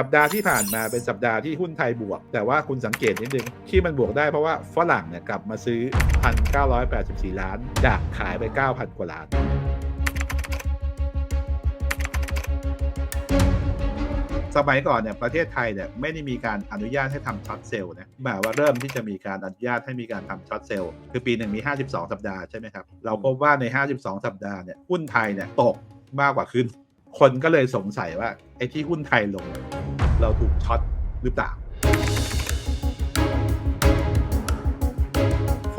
สัปดาห์ที่ผ่านมาเป็นสัปดาห์ที่หุ้นไทยบวก แต่ว่าคุณสังเกตนิดนึง ที่มันบวกได้เพราะว่าฝรั่งเนี่ยกลับมาซื้อ 1,984 ล้าน จากขายไป 9,000 กว่าล้านสมัยก่อนเนี่ยประเทศไทยเนี่ยไม่ได้มีการอนุญาตให้ทำช็อตเซลล์นะหมายว่าเริ่มที่จะมีการอนุญาตให้มีการทำช็อตเซลล์คือปีหนึ่งมี 52 สัปดาห์ใช่ไหมครับ เราพบว่าใน 52 สัปดาห์เนี่ยหุ้นไทยเนี่ยตกมากกว่าขึ้น คนก็เลยสงสัยว่า ไอ้ที่หุ้นไทยลง เราถูกช็อตหรือเปล่า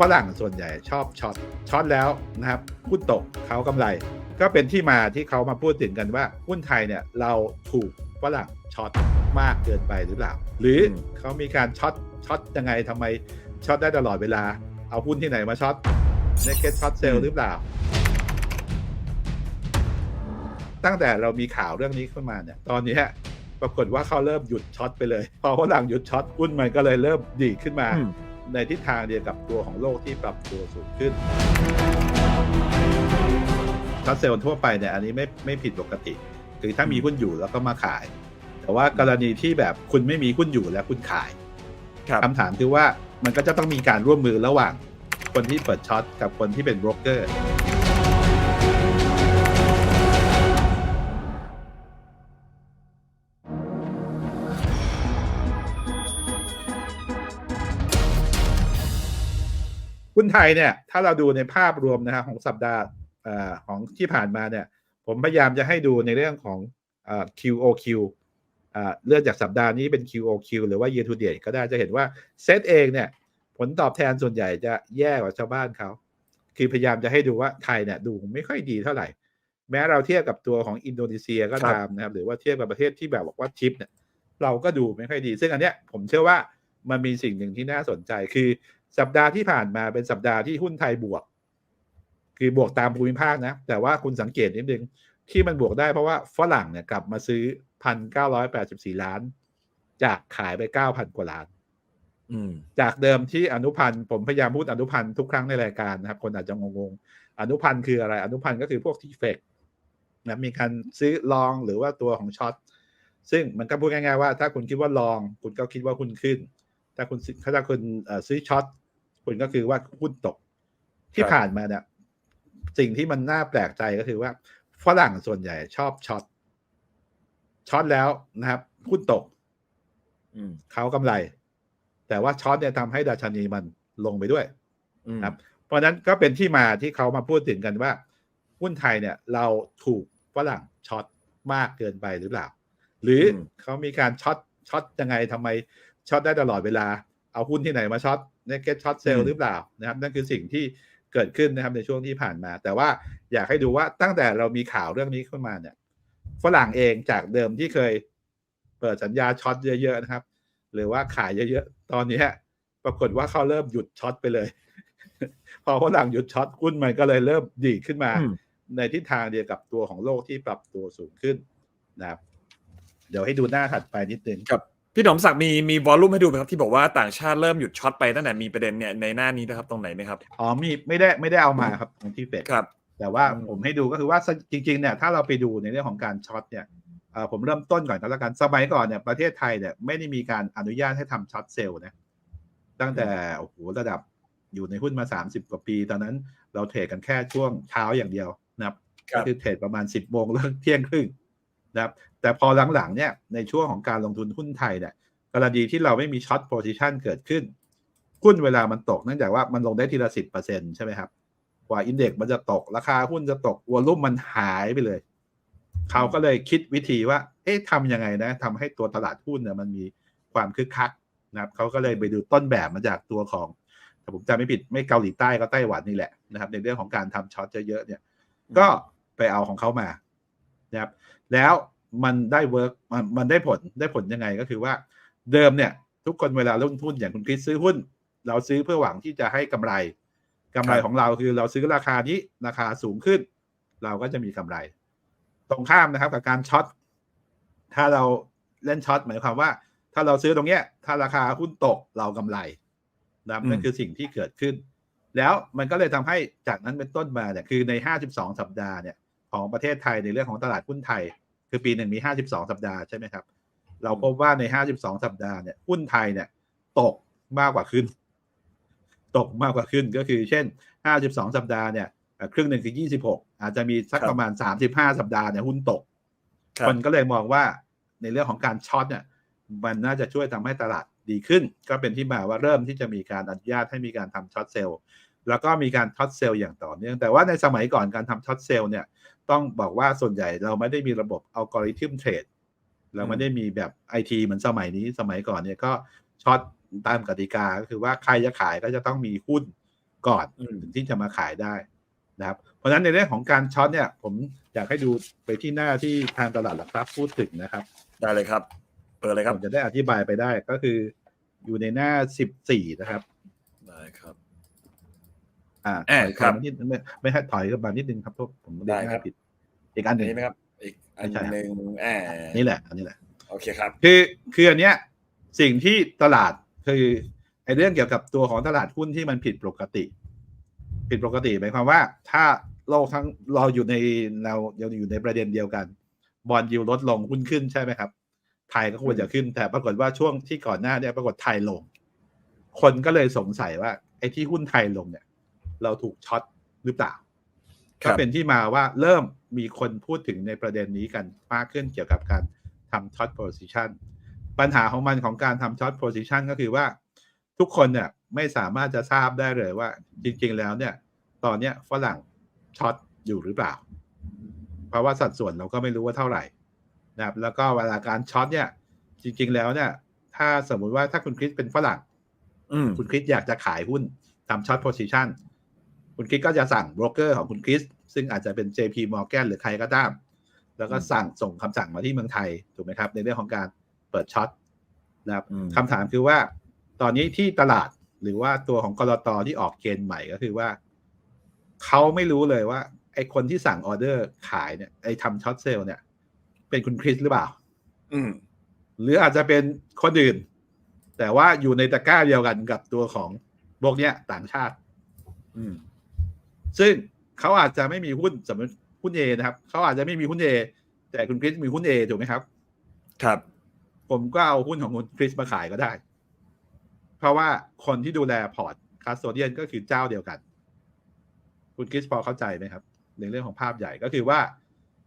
ฝรั่งส่วนใหญ่ชอบช็อตช็อตแล้วนะครับหุ้นตกเขากำไร ก็เป็นที่มาที่เขามาพูดถึงกันว่าหุ้นไทยเนี่ยเราถูกฝรั่งช็อตมากเกินไปหรือเปล่า หรืออมเขามีการช็อตช็อตยังไงทำไมช็อตได้ตลอดเวลา เอาหุ้นที่ไหนมาช็อตเนกเก็ตช็อตเซลหรือเปล่า ตั้งแต่เรามีข่าวเรื่องนี้ขึ้นมาเนี่ยตอนนี้ปรากฏว่าเขาเริ่มหยุดช็อตไปเลย พอฝรั่งหยุดช็อตหุ้นมันก็เลยเริ่มดีดขึ้นมาอืมในทิศทางเดียวกับตัวของโลกที่ปรับตัวสูงขึ้นช็อตเซลล์ทั่วไปเนี่ยอันนี้ไม่ไม่ผิดปกติ คือถ้ามีหุ้นอยู่แล้วก็มาขาย แต่ว่ากรณีที่แบบคุณไม่มีหุ้นอยู่แล้วคุณขายครับคำถามคือว่ามันก็จะต้องมีการร่วมมือระหว่างคนที่เปิดช็อตกับคนที่เป็นโบรกเกอร์ หุ้นไทยเนี่ยถ้าเราดูในภาพรวมนะครับของสัปดาห์ของที่ผ่านมาเนี่ยผมพยายามจะให้ดูในเรื่องของเอ่อ QOQ เลื่อนจากสัปดาห์นี้เป็น QOQ หรือว่า year to date ก็ได้จะเห็นว่าเซตเองเนี่ยผลตอบแทนส่วนใหญ่จะแย่กว่าชาวบ้านเขาคือพยายามจะให้ดูว่าไทยเนี่ยดูไม่ค่อยดีเท่าไหร่ แม้เราเทียบกับตัวของอินโดนีเซียก็ตามนะครับ หรือว่าเทียบกับประเทศที่แบบบอกว่าชิปเนี่ยเราก็ดูไม่ค่อยดี ซึ่งอันเนี้ยผมเชื่อว่ามันมีสิ่งหนึ่งที่น่าสนใจคือ สัปดาห์ที่ผ่านมาเป็นสัปดาห์ที่หุ้นไทยบวก คือบวกตามภูมิภาคนะ แต่ว่าคุณสังเกตนิดนึง ที่มันบวกได้เพราะว่าฝรั่งเนี่ยกลับมาซื้อ1,984ล้าน จากขายไป9,000กว่าล้านอืมจากเดิมที่อนุพันธ์ผมพยายามพูดอนุพันธ์ทุกครั้งในรายการนะครับ คนอาจจะงงๆ อนุพันธ์คืออะไร อนุพันธ์ก็คือพวกที่เฟกนะมีการซื้อลองหรือว่าตัวของช็อตซึ่งมันก็พูดง่ายๆว่าถ้าคุณคิดว่าลอง คุณก็คิดว่าหุ้นขึ้น ถ้าคุณซื้อถ้าคุณเอ่อซื้อช็อตคุณก็คือว่าหุ้นตกที่ครับผ่านมาเนี่ยสิ่งที่มันน่าแปลกใจก็คือว่าฝรั่งส่วนใหญ่ชอบช็อตช็อตแล้วนะครับหุ้นตกอืมเขากำไร แต่ว่าช็อตเนี่ยทำให้ดัชนีมันลงไปด้วยอืมครับ เพราะฉะนั้นก็เป็นที่มาที่เขามาพูดถึงกันว่าหุ้นไทยเนี่ย เราถูกฝรั่งช็อตมากเกินไปหรือเปล่า หรืออมเขามีการช็อตช็อตยังไงทำไม ช็อตได้ตลอดเวลา เอาหุ้นที่ไหนมาช็อตเนกเก็ตช็อตเซลอืล์มหรือเปล่านะครับ นั่นคือสิ่งที่เกิดขึ้นนะครับในช่วงที่ผ่านมา แต่ว่าอยากให้ดูว่าตั้งแต่เรามีข่าวเรื่องนี้ขึ้นมาเนี่ยฝรั่งเองจากเดิมที่เคยเปิดสัญญาช็อตเยอะๆนะครับ หรือว่าขายเยอะๆ ตอนนี้ปรากฏว่าเขาเริ่มหยุดช็อตไปเลย พอฝรั่งหยุดช็อตหุ้นมันก็เลยเริ่มดีดขึ้นมาอืมในทิศทางเดียวกับตัวของโลกที่ปรับตัวสูงขึ้นนะครับ เดี๋ยวให้ดูหน้าถัดไปนิดนึงครับ พี่หนอมศักดิ์มีมีวอลลุ่มให้ดูไหมครับที่บอกว่าต่างชาติเริ่มหยุดช็อตไปตั้งแต่มีประเด็นเนี่ยในหน้านี้นะครับตรงไหนไหมครับอ๋อมีไม่ได้ไม่ได้เอามาครับของที่เฟดครับ แต่ว่าอืมผมให้ดูก็คือว่าจริงๆเนี่ยถ้าเราไปดูในเรื่องของการช็อตเนี่ยเอ่อผมเริ่มต้นก่อนก็แล้วกันสมัยก่อนเนี่ยประเทศไทยเนี่ยไม่ได้มีการอนุญาตให้ทำช็อตเซลล์นะตั้งแต่โอ้โหระดับอยู่ในหุ้นมา 30 กว่าปี ตอนนั้นเราเทรดกันแค่ช่วงเช้าอย่างเดียวนะครับครับก็คือเทรดประมาณ 10โมงเลิกเที่ยงครึ่ง นะครับแต่พอหลังๆเนี่ยในช่วงของการลงทุนหุ้นไทยเนี่ยกรณีที่เราไม่มีช็อตโพซิชันเกิดขึ้นหุ้นเวลามันตกเนื่องจากว่ามันลงได้ทีละสิบเปอร์เซ็นใช่ไหมครับ กว่าอินเด็กซ์มันจะตกราคาหุ้นจะตกวอลุ่มมันหายไปเลย เขาก็เลยคิดวิธีว่า เอ๊ะทำยังไงนะทำให้ตัวตลาดหุ้นเนี่ยมันมีความคึกคักนะครับเขาก็เลยไปดูต้นแบบมาจากตัวของถ้าผมจำไม่ผิดไม่เกาหลีใต้ก็ไต้หวันนี่แหละนะครับ ในเรื่องของการทำช็อตเยอะๆเนี่ย ก็ไปเอาของเขามานะครับ แล้วมันได้เวิร์กมันมันได้ผลได้ผลยังไงก็คือว่าเดิมเนี่ย ทุกคนเวลาลงทุนอย่างคุณคริสซื้อหุ้น เราซื้อเพื่อหวังที่จะให้กำไรกำไรครับของเราคือเราซื้อราคานี้ราคาสูงขึ้น เราก็จะมีกำไร ตรงข้ามนะครับกับการช็อตถ้าเราเล่นช็อตหมายความว่า ถ้าเราซื้อตรงเนี้ย ถ้าราคาหุ้นตกเรากำไรนะครับอืมนั่นคือสิ่งที่เกิดขึ้น แล้วมันก็เลยทำให้จากนั้นเป็นต้นมาเนี่ยคือใน 52 สัปดาห์เนี่ยของประเทศไทยในเรื่องของตลาดหุ้นไทย คือปีหนึ่งมี 52 สัปดาห์ใช่ไหมครับ เราพบว่าใน 52 สัปดาห์เนี่ยหุ้นไทยเนี่ยตกมากกว่าขึ้น ตกมากกว่าขึ้นก็คือ เช่น 52 สัปดาห์เนี่ยเอ่อครึ่งหนึ่งคือ 26 อาจจะมีสักครับประมาณ 35 สัปดาห์เนี่ยหุ้นตกครับคนก็เลยมองว่าในเรื่องของการช็อตเนี่ยมันน่าจะช่วยทำให้ตลาดดีขึ้น ก็เป็นที่มาว่าเริ่มที่จะมีการอนุญาตให้มีการทำช็อตเซลล์ แล้วก็มีการช็อตเซลล์อย่างต่อเนื่อง แต่ว่าในสมัยก่อนการทำช็อตเซลล์เนี่ย ต้องบอกว่าส่วนใหญ่เราไม่ได้มีระบบอัลกอริทึมเทรดเราไม่ได้มีแบบไอทีเหมือนสมัยนี้สมัยก่อนเนี่ยก็ช็อตตามกติกาก็คือว่าใครจะขายก็จะต้องมีหุ้นก่อนอืมถึงที่จะมาขายได้นะครับ เพราะฉะนั้นในเรื่องของการช็อตเนี่ย ผมอยากให้ดูไปที่หน้าที่ทางตลาดหลักทรัพย์พูดถึงนะครับ ได้เลยครับ เปิดเลยครับผมจะได้อธิบายไปได้ก็คืออยู่ในหน้าสิบสี่นะครับ ได้ครับ อ่าเอ่อถอยครับมานิดไม่ไม่ให้ถอยกันมานิดนึงครับเพราะผมเรียได้นหครัน้าบผิด อีกอันหอันึ่นงนี้ไหมครับ อีกอันไม่ใช่ครับหนึ่งอ่านี่แหละ อันนี้แหละ โอเคครับ คือคืออันเนี้ย สิ่งที่ตลาดคือไอ้เรื่องเกี่ยวกับตัวของตลาดหุ้นที่มันผิดปกติ ผิดปกติหมายความว่า ถ้าโลกทั้งเราอยู่ในเราเราอยู่ในประเด็นเดียวกัน บอลยิวลดลงหุ้นขึ้นใช่ไหมครับ ไทยก็ควรจะขึ้น แต่ปรากฏว่าช่วงที่ก่อนหน้าเนี่ยปรากฏไทยลง คนก็เลยสงสัยว่าไอ้ที่หุ้นไทยลงเนี่ย เราถูกช็อตหรือเปล่าครัก็บเป็นที่มาว่าเริ่มมีคนพูดถึงในประเด็นนี้กันมากขึ้นเกี่ยวกับการทำช็อตโพซิชันปัญหาของมันของการทำช็อตโพซิชันก็คือว่าทุกคนเนี่ยไม่สามารถจะทราบได้เลยว่า จริง ๆ แล้วเนี่ย ตอนเนี้ยฝรั่งช็อตอยู่หรือเปล่า เพราะว่าสัดส่วนเราก็ไม่รู้ว่าเท่าไหร่นะครับ แล้วก็เวลาการช็อตเนี่ย จริง ๆ แล้วเนี่ย ถ้าสมมุติว่าถ้าคุณคริสเป็นฝรั่งอืมคุณคริสอยากจะขายหุ้นทำช็อตโพซิชัน คุณคริสก็จะสั่งโบรกเกอร์ของคุณคริสซึ่งอาจจะเป็น JP Morgan หรือใครก็ตาม แล้วก็สั่งส่งคำสั่งมาที่เมืองไทยถูกไหมครับ ในเรื่องของการเปิดช็อตนะครับอืมคำถามคือว่า ตอนนี้ที่ตลาดหรือว่าตัวของกรตที่ออกเกณฑ์ใหม่ก็คือว่าเขาไม่รู้เลยว่า ไอคนที่สั่งออเดอร์ขายเนี่ยไอทำช็อตเซลล์เนี่ย เป็นคุณคริสหรือเปล่า อืมหรืออาจจะเป็นคนอื่น แต่ว่าอยู่ในตะกร้าเดียวกันกับตัวของพวกเนี้ยต่างชาติ อืม ซึ่งเขาอาจจะไม่มีหุ้นสมมติหุ้นเอนะครับเขาอาจจะไม่มีหุ้นเอแต่คุณคริสมีหุ้นเอถูกไหมครับ ครับ ผมก็เอาหุ้นของคุณคริสมาขายก็ได้ เพราะว่าคนที่ดูแลพอร์ตคาสโตเดียนก็คือเจ้าเดียวกัน คุณคริสพอเข้าใจไหมครับ ในเรื่องของภาพใหญ่ก็คือว่า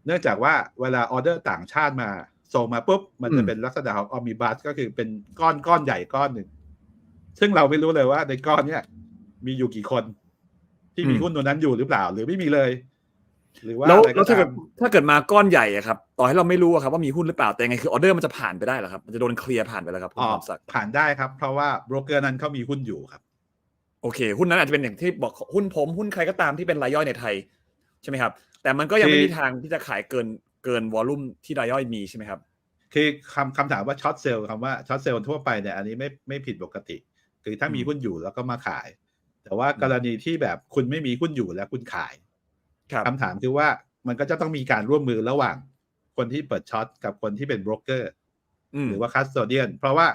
เนื่องจากว่าเวลาออเดอร์ต่างชาติมาส่งมาปุ๊บ มันจะอืมเป็นลักษณะของออมิบัสก็คือเป็นก้อนก้อนใหญ่ก้อนหนึ่ง ซึ่งเราไม่รู้เลยว่าในก้อนเนี้ยมีอยู่กี่คน ที่มีหุ้นตัวนั้นอยู่หรือเปล่า หรือไม่มีเลย หรือว่าแล้วอะไรแล้วถ้าเกิตาดมถ้าเกิดมาก้อนใหญ่อะครับต่อให้เราไม่รู้อะครับว่ามีหุ้นหรือเปล่าแต่ยังไงคือออเดอร์มันจะผ่านไปได้เหรอครับมันจะโดนเคลียร์ผ่านไปแล้วครับคุณอ๋อความศักดิ์ผ่านได้ครับ เพราะว่าโบรกเกอร์นั้นเขามีหุ้นอยู่ครับ โอเค หุ้นนั้นอาจจะเป็นอย่างที่บอกหุ้นผมหุ้นใครก็ตามที่เป็นรายย่อยในไทยใช่ไหมครับ แต่มันก็ยังไม่คือมีทางที่จะขายเกินเกินวอลลุ่มที่รายย่อยมีใช่ไหมครับคือคำคำถามว่าช็อตเซลล์คำว่าช็อตเซลล์ทั่วไปเนี่ยอันนี้ไม่ไม่ผิดปกติ คือถ้ามีอืมหุ้นอยู่แล้วก็มาขาย แต่ว่ากรณีที่แบบคุณไม่มีหุ้นอยู่แล้วคุณขายครับคำถามคือว่ามันก็จะต้องมีการร่วมมือระหว่าง คนที่เปิดช็อตกับคนที่เป็นโบรกเกอร์อืมหรือว่าคัสโตเดียน เพราะว่า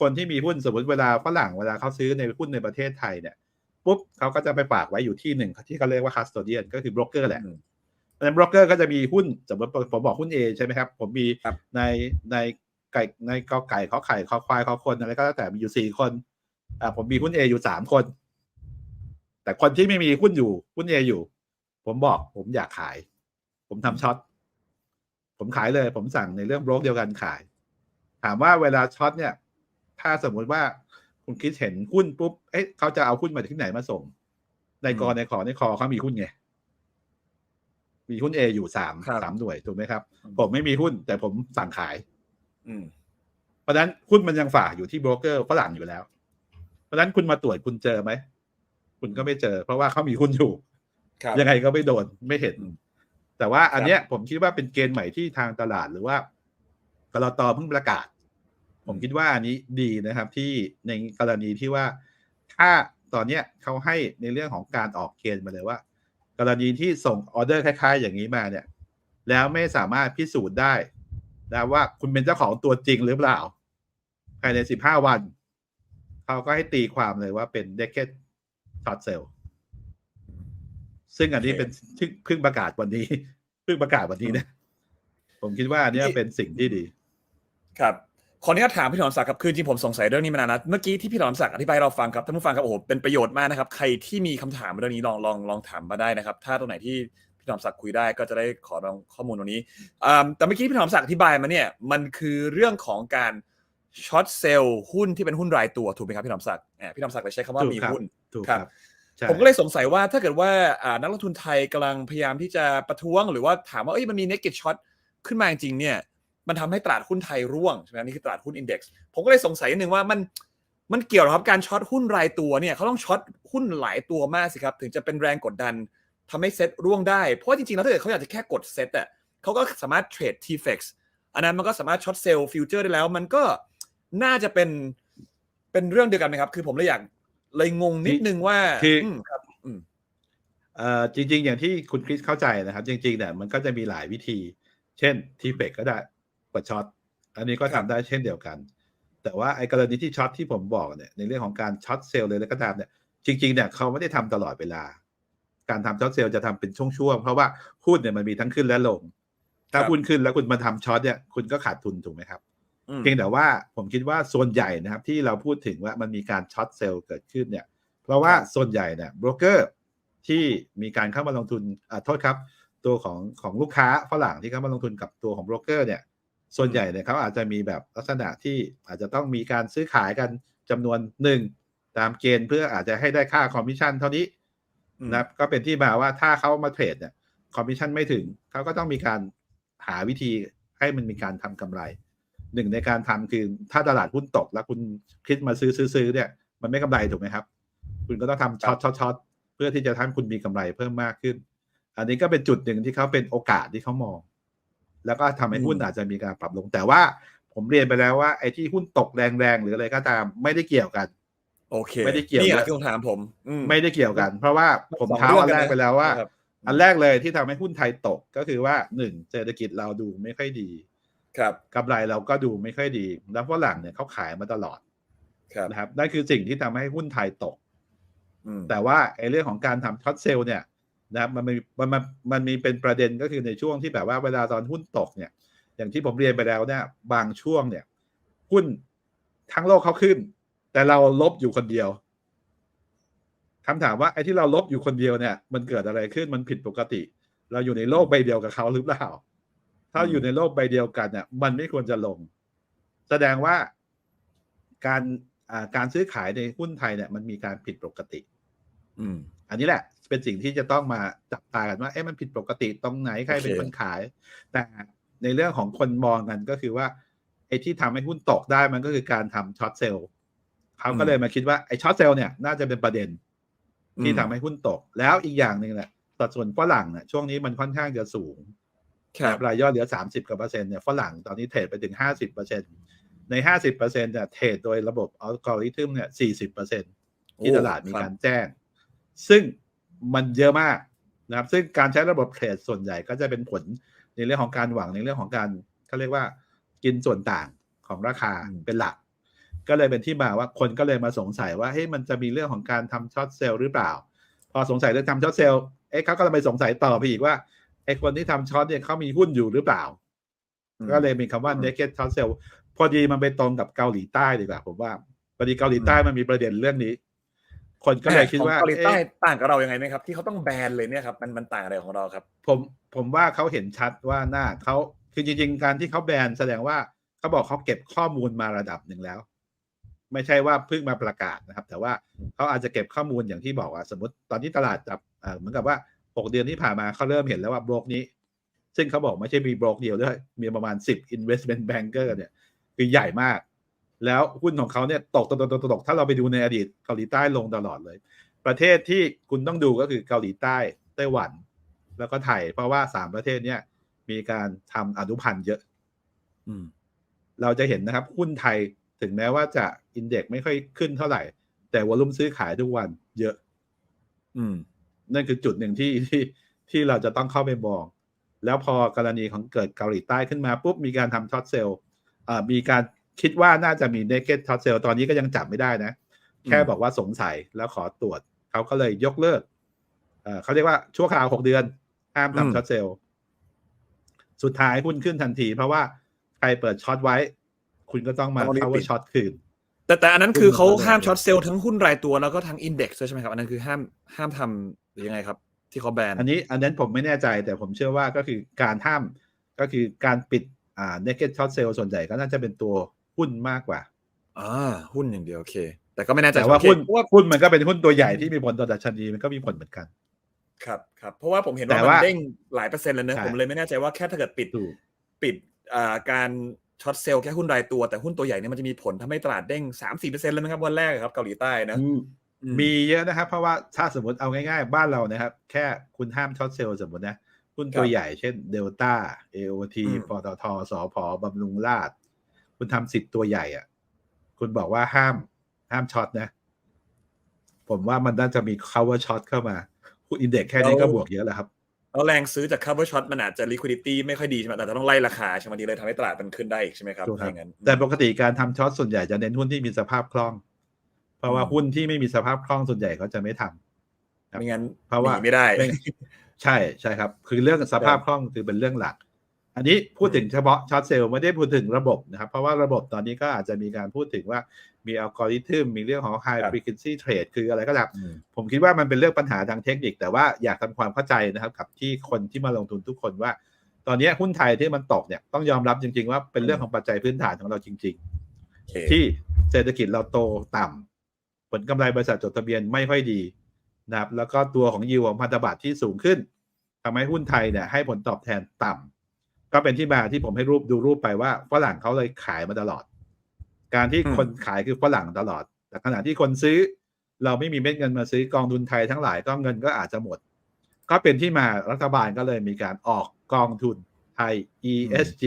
คนที่มีหุ้นสมมติเวลาฝรั่งเวลาเขาซื้อในหุ้นในประเทศไทยเนี่ยปุ๊บเขาก็จะไปฝากไว้อยู่ที่หนึ่งที่เขาเรียกว่าคัสโตเดียนก็คือโบรกเกอร์แหละอืมเพราะฉะนั้นโบรกเกอร์ก็จะมีหุ้นสมมติผมบอกหุ้น A ใช่ไหมครับ ผมมีครับในในไก่ในกอไก่ขอไข่ขอควายขอคนอะไรก็แล้วแต่มีอยู่สี่คนอ่าผมมีหุ้น A อยู่สามคน แต่คนที่ไม่มีหุ้นอยู่หุ้น A อยู่ ผมบอกผมอยากขาย ผมทำช็อตผมขายเลย ผมสั่งในเรื่องโบรกเดียวกันขาย ถามว่าเวลาช็อตเนี่ย ถ้าสมมุติว่าคุณคิดเห็นหุ้นปุ๊บเอ๊ะเขาจะเอาหุ้นมาที่ไหนมาส่ง ในกออืมในขอในคอเขามีหุ้นไงมีหุ้น A อยู่สามครับสามหน่วยถูกไหมครับอืมผมไม่มีหุ้น แต่ผมสั่งขาย อืมเพราะฉะนั้นหุ้นมันยังฝากอยู่ที่โบรกเกอร์ฝรั่งอยู่แล้ว เพราะฉะนั้นคุณมาตรวจคุณเจอไหม คุณก็ไม่เจอ เพราะว่าเขามีหุ้นอยู่ครับยังไงก็ไม่โดนไม่เห็นอืมแต่ว่าอันเนี้ยผมคิดว่าเป็นเกณฑ์ใหม่ที่ทางตลาดหรือว่ากรตเพิ่งประกาศ ผมคิดว่าอันนี้ดีนะครับ ที่ในกรณีที่ว่าถ้าตอนเนี้ยเขาให้ในเรื่องของการออกเกณฑ์มาเลยว่า กรณีที่ส่งออเดอร์คล้าย ๆ อย่างนี้มาเนี่ย แล้วไม่สามารถพิสูจน์ได้นะว่าคุณเป็นเจ้าของตัวจริงหรือเปล่าภายในสิบห้าวัน เขาก็ให้ตีความเลยว่าเป็นเด็กแค่ ช็อตเซลซึ่งอันนี้โอเคเป็นที่เพิ่งประกาศวันนี้เพิ่งประกาศวันนี้นะผมคิดว่าอันเนี้ยเป็นสิ่งที่ดี ครับขออนุญาตถามพี่ถนอมศักดิ์ครับคือจริงผมสงสัยเรื่องนี้มานานนะเมื่อกี้ที่พี่ถนอมศักดิ์อธิบายให้เราฟังครับท่านผู้ฟังครับโอ้โหเป็นประโยชน์มากนะครับใครที่มีคำถามเรื่องนี้ลองลองลองถามมาได้นะครับ ถ้าตรงไหนที่พี่ถนอมศักดิ์คุยได้ก็จะได้ขอลองข้อมูลตรงนี้อ่าแต่เมื่อกี้พี่ถนอมศักดิ์อธิบายมาเนี่ยมันคือเรื่องของการช็อตเซลล์หุ้นที่เป็นหุ้นรายตัวถูกไหมครับพี่ถนอมศักดิ์อ่าพี่ถนอมศักดิ์เลยใช้คำว่าถูกมีครับหุ้น ถูกคครัรับบใช่ผมก็เลยสงสัยว่าถ้าเกิดว่าอ่านักลงทุนไทยกำลังพยายามที่จะประท้วง หรือว่าถามว่าเอ้ยมันมี naked short ขึ้นมาจริงๆเนี่ย มันทำให้ตลาดหุ้นไทยร่วงใช่ไหมนี่คือตลาดหุ้นอินเด็กซ์ผมก็เลยสงสัยนิดนึงว่ามันมันเกี่ยวเหรอครับการช็อตหุ้นรายตัวเนี่ยเขาต้องช็อตหุ้นหลายตัวมากสิครับ ถึงจะเป็นแรงกดดันทำให้เซ็ตร่วงได้ เพราะว่าจริงๆแล้วถ้าเกิดเขาอยากจะแค่กดเซ็ตอะเขาก็สามารถเทรด T-Fex อันนั้นมันก็สามารถช็อตเซลล์ฟิวเจอร์ได้แล้ว มันก็น่าจะเป็นเป็นเรื่องเดียวกันไหมครับ คือผมเลยอยาก เลยงงนิดนึงว่าคืออืมครับอืมเอ่อจริง ๆ อย่างที่คุณคริสเข้าใจนะครับ จริงๆเนี่ยมันก็จะมีหลายวิธี เช่นทีเฟกก็ได้กดช็อตอันนี้ก็ครัทำบได้เช่นเดียวกัน แต่ว่าไอ้กรณีที่ช็อตที่ผมบอกเนี่ยในเรื่องของการช็อตเซลล์เลยแล้วก็ตามเนี่ยจริงๆเนี่ยเขาไม่ได้ทำตลอดเวลา การทำช็อตเซลล์จะทำเป็นช่วงๆเพราะว่าหุ้นเนี่ยมันมีทั้งขึ้นและลง ถ้าครับหุ้นขึ้นแล้วคุณมาทำช็อตเนี่ยคุณก็ขาดทุนถูกไหมครับอืม เพียงแต่ว่าผมคิดว่าส่วนใหญ่นะครับ ที่เราพูดถึงว่ามันมีการช็อตเซลล์เกิดขึ้นเนี่ย เพราะว่าครับส่วนใหญ่เนี่ยโบรกเกอร์ที่มีการเข้ามาลงทุนอ่าโทษครับ ตัวของของลูกค้าฝรั่งที่เข้ามาลงทุนกับตัวของโบรกเกอร์เนี่ย ส่วนใหญ่เนี่ยเขาอาจจะมีแบบลักษณะที่อาจจะต้องมีการซื้อขายกันจำนวนหนึ่งตามเกณฑ์เพื่ออาจจะให้ได้ค่าคอมมิชชั่นเท่านี้อืมนะครับก็เป็นที่มาว่าถ้าเขามาเทรดเนี่ยคอมมิชชั่นไม่ถึงเขาก็ต้องมีการหาวิธีให้มันมีการทำกำไร หนึ่งในการทำคือถ้าตลาดหุ้นตกแล้วคุณคิดมาซื้อซื้อซื้อเนี่ยมันไม่กำไรถูกไหมครับ คุณก็ต้องทำช็อตช็อตช็อตเพื่อที่จะทำให้คุณมีกำไรเพิ่มมากขึ้น อันนี้ก็เป็นจุดหนึ่งที่เขาเป็นโอกาสที่เขามอง แล้วก็ทำให้หุ้นอืมอาจจะมีการปรับลง แต่ว่าผมเรียนไปแล้วว่าไอ้ที่หุ้นตกแรงๆหรืออะไรก็ตามไม่ได้เกี่ยวกัน โอเค ไม่ได้เกี่ยวนี่แหกัละบที่คำถามผมอืมไม่ได้เกี่ยวกัน เพราะว่าผมสองเท้าเรื่อันกัแรกนะไปแล้วว่าครับอันแรกเลยที่ทำให้หุ้นไทยตกก็คือว่าหนึ่งเศรษฐกิจเราดูไม่ค่อยดี ครับกำไรเราก็ดูไม่ค่อยดี แล้วฝรั่งเนี่ยเขาขายมาตลอดครับนะครับนั่นคือสิ่งที่ทำให้หุ้นไทยตกอืมแต่ว่าไอ้เรื่องของการทำช็อตเซลล์เนี่ยนะครับมันมีมันมันมันมีเป็นประเด็นก็คือในช่วงที่แบบว่าเวลาตอนหุ้นตกเนี่ย อย่างที่ผมเรียนไปแล้วเนี่ย บางช่วงเนี่ย หุ้นทั้งโลกเขาขึ้น แต่เราลบอยู่คนเดียวคำถามว่าไอ้ที่เราลบอยู่คนเดียวเนี่ย มันเกิดอะไรขึ้นมันผิดปกติ เราอยู่ในโลกใบเดียวกับเขาหรือเปล่า ถ้าอยู่ในโลกใบเดียวกันเนี่ยมันไม่ควรจะลง แสดงว่าการอ่าการซื้อขายในหุ้นไทยเนี่ยมันมีการผิดปกติ อืม อันนี้แหละ เป็นสิ่งที่จะต้องมาจับตากันว่าเอ๊ะมันผิดปกติตรงไหนใครเป็นโอเคคนขาย แต่ในเรื่องของคนมองกันก็คือว่าไอ้ที่ทำให้หุ้นตกได้มันก็คือการทำช็อตเซลล์เขาก็เลยมาคิดว่าไอ้ช็อตเซลล์เนี่ยน่าจะเป็นประเด็น ที่ทำให้หุ้นตก แล้วอีกอย่างหนึ่งแหละสัดส่วนฝรั่งเนี่ยช่วงนี้มันค่อนข้างจะสูง ครับรายย่อยเหลือ 30กว่าเปอร์เซ็นต์เนี่ยฝรั่งตอนนี้เทรดไปถึง 50เปอร์เซ็นต์ใน 50เปอร์เซ็นต์เนี่ยเทรดโดยระบบอัลกอริทึมเนี่ย40เปอร์เซ็นต์ที่โอ้ตลาดมีครับการแจ้ง ซึ่งมันเยอะมากนะครับซึ่งการใช้ระบบเทรดส่วนใหญ่ก็จะเป็นผลในเรื่องของการหวังในเรื่องของการเขาเรียกว่ากินส่วนต่างของราคาเป็นหลัก ก็เลยเป็นที่มาว่าคนก็เลยมาสงสัยว่าเฮ้ยมันจะมีเรื่องของการทำช็อตเซลล์หรือเปล่า พอสงสัยเรื่องทำช็อตเซลล์เอ๊ะเขาก็เลยไปสงสัยต่อไปอีกว่า ไอ้คนที่ทำช็อตเนี่ยเขามีหุ้นอยู่หรือเปล่าอืมก็เลยมีคำว่าอืม naked short sell พอดีมันไปตรงกับเกาหลีใต้ดีกว่าผมว่าพอดีเกาหลีใต้มันมีประเด็นเรื่องนี้ คนก็เลยคิดว่าของเกาหลีใต้เอ๊ะต่างกับเรายังไงไหมครับ ที่เขาต้องแบนเลยเนี่ยครับมันมันต่างอะไรของเราครับ ผมผมว่าเขาเห็นชัดว่าหน้าเขาคือจริง ๆ การที่เขาแบนแสดงว่าเขาบอกเขาเก็บข้อมูลมาระดับหนึ่งแล้ว ไม่ใช่ว่าเพิ่งมาประกาศนะครับ แต่ว่าเขาอาจจะเก็บข้อมูลอย่างที่บอกว่าสมมติตอนที่ตลาดจับเอ่อเหมือนกับว่า หกเดือนที่ผ่านมาเขาเริ่มเห็นแล้วว่าบล็อกนี้ ซึ่งเขาบอกไม่ใช่มีบล็อกเดียวด้วย มีประมาณสิบ investment banker เนี่ย คือใหญ่มาก แล้วหุ้นของเขาเนี่ยตกตกตกตกตกถ้าเราไปดูในอดีตเกาหลีใต้ลงตลอดเลย ประเทศที่คุณต้องดูก็คือเกาหลีใต้ไต้หวัน แล้วก็ไทย เพราะว่าสามประเทศเนี่ยมีการทำอนุพันธ์เยอะ อืม เราจะเห็นนะครับหุ้นไทยถึงแม้ว่าจะอินเด็กซ์ไม่ค่อยขึ้นเท่าไหร่ แต่วอลุ่มซื้อขายทุกวันเยอะ อืม นั่นคือจุดหนึ่งที่ที่ที่เราจะต้องเข้าไปมอง แล้วพอกรณีของเกิดเกาหลีใต้ขึ้นมาปุ๊บมีการทำช็อตเซลล์อ่ามีการคิดว่าน่าจะมี naked short sale ตอนนี้ก็ยังจับไม่ได้นะ แค่บอกว่าสงสัยแล้วขอตรวจเขาก็เลยยกเลิกเอ่อเขาเรียกว่าชั่วคราวหกเดือนห้ามอืมทำช็อตเซลล์สุดท้ายหุ้นขึ้นทันที เพราะว่าใครเปิดช็อตไว้ คุณก็ต้องมาต้องรีบ cover ปิดช็อตคืนแต่แต่อันนั้นคือเขาหุ้นห้ามก็เลยช็อตเซลล์ทั้งหุ้นรายตัวแล้วก็ทั้งอินเด็กซ์ใช่ไหมครับ อันนั้นคือห้ามห้ามทำห รือยังไงครับ ที่เขาแบนอันนี้อันนั้นผมไม่แน่ใจแต่ผมเชื่อว่าก็คือการห้ามก็คือการปิดอ่า naked short sale ส่วนใหญ่ก็น่าจะเป็นตัวหุ้นมากกว่าอ่าหุ้นอย่างเดียวโอเค แต่ก็ไม่แน่ใจแต่ว่าโอเคหุ้นเพราะว่าหุ้นมันก็เป็นหุ้นตัวใหญ่ที่มีผลต่อดัชนีมันก็มีผลเหมือนกัน ครับครับเพราะว่าผมเห็นแต่ว่ามันว่าเด้งหลายเปอร์เซ็นต์เลยนะใช่ผมเลยไม่แน่ใจว่าแค่ถ้าเกิดปิดถูกปิดอ่าการช็อตเซลล์แค่หุ้นรายตัวแต่หุ้นตัวใหญ่เนี่ยมันจะมีผลทำให้ตลาดเด้งสามสี่เปอร์เซ็นต์เลยไหมครับวันแรกครับเกาหลีใต้นะอื มอืมีเยอะนะครับ เพราะว่าถ้าสมมติเอาง่ายๆ บ้านเรานะครับ แค่คุณห้ามช็อตเซลล์สมมตินะหุ้นตัวใหญ่เช่นเดลต้า AOT อืมปตทสพบำรุงราษฎร์คุณทำสิทธิ์ตัวใหญ่อะ คุณบอกว่าห้ามห้ามช็อตนะ ผมว่ามันน่าจะมี cover shot เข้ามาคุณอินเด็กแค่นี้ก็บวกเยอะแล้วครับแล้วแรงซื้อจาก cover shot มันอาจจะ liquidity ไม่ค่อยดีใช่ไหมแต่ต้องไล่ราคาใช่ไหมดีเลยทำให้ตลาดมันขึ้นได้อีกใช่ไหมครับถูกครับถ้าอย่างนั้นแต่ปกติการทำช็อตส่วนใหญ่จะเน้นหุ้นที่มีสภาพคล่อง เพราะว่าอืมหุ้นที่ไม่มีสภาพคล่องส่วนใหญ่เขาจะไม่ทำครับไม่งั้นเพราะว่าหนีไม่ได้ไม่ใช่ใช่ครับ คือเรื่องสภาพคล่องคือเป็นเรื่องหลัก อันนี้พูดถึงเฉพาะช็อตเซลล์ไม่ได้พูดถึงระบบนะครับ เพราะว่าระบบตอนนี้ก็อาจจะมีการพูดถึงว่ามีอัลกอริทึมมีเรื่องของ high ครับ frequency trade คืออะไรก็ตามอืมผมคิดว่ามันเป็นเรื่องปัญหาทางเทคนิค แต่ว่าอยากทำความเข้าใจนะครับกับที่คนที่มาลงทุนทุกคนว่า ตอนนี้หุ้นไทยที่มันตกเนี่ยต้องยอมรับจริง ๆ ว่าเป็นเรื่องของปัจจัยพื้นฐานของเราจริงๆโอเคที่เศรษฐกิจเราโตต่ำ ผลกำไรบริษัทจดทะเบียนไม่ค่อยดีนะครับแล้วก็ตัวของยิวของพันธบัตรที่สูงขึ้นทำให้หุ้นไทยเนี่ยให้ผลตอบแทนต่ำก็เป็นที่มาที่ผมให้รูปดูรูปไปว่าฝรั่งเขาเลยขายมาตลอด การที่คนขายคือฝรั่งตลอด แต่ขณะที่คนซื้อเราไม่มีเม็ดเงินมาซื้อกองทุนไทยทั้งหลายก็เงินก็อาจจะหมด ก็เป็นที่มารัฐบาลก็เลยมีการออกกองทุนไทย ESG